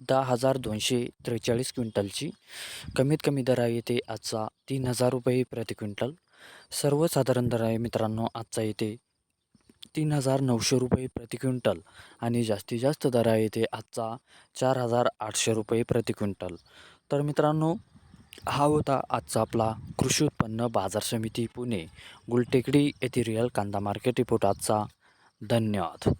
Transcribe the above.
दहा हजार दोनशे त्रेचाळीस क्विंटलची. कमीत कमी दर आहे ते आजचा तीन हजार रुपये प्रति क्विंटल. सर्वसाधारण दर आहे मित्रांनो आजचा येते तीन हजार नऊशे रुपये प्रति क्विंटल आणि जास्तीत जास्त दर आहे ते आजचा चार हजार आठशे रुपये प्रति क्विंटल. तर मित्रांनो हा होता आजचा आपला कृषी उत्पन्न बाजार समिती पुणे गुलटेकडी येथे रिअल कांदा मार्केट रिपोर्ट आजचा. धन्यवाद.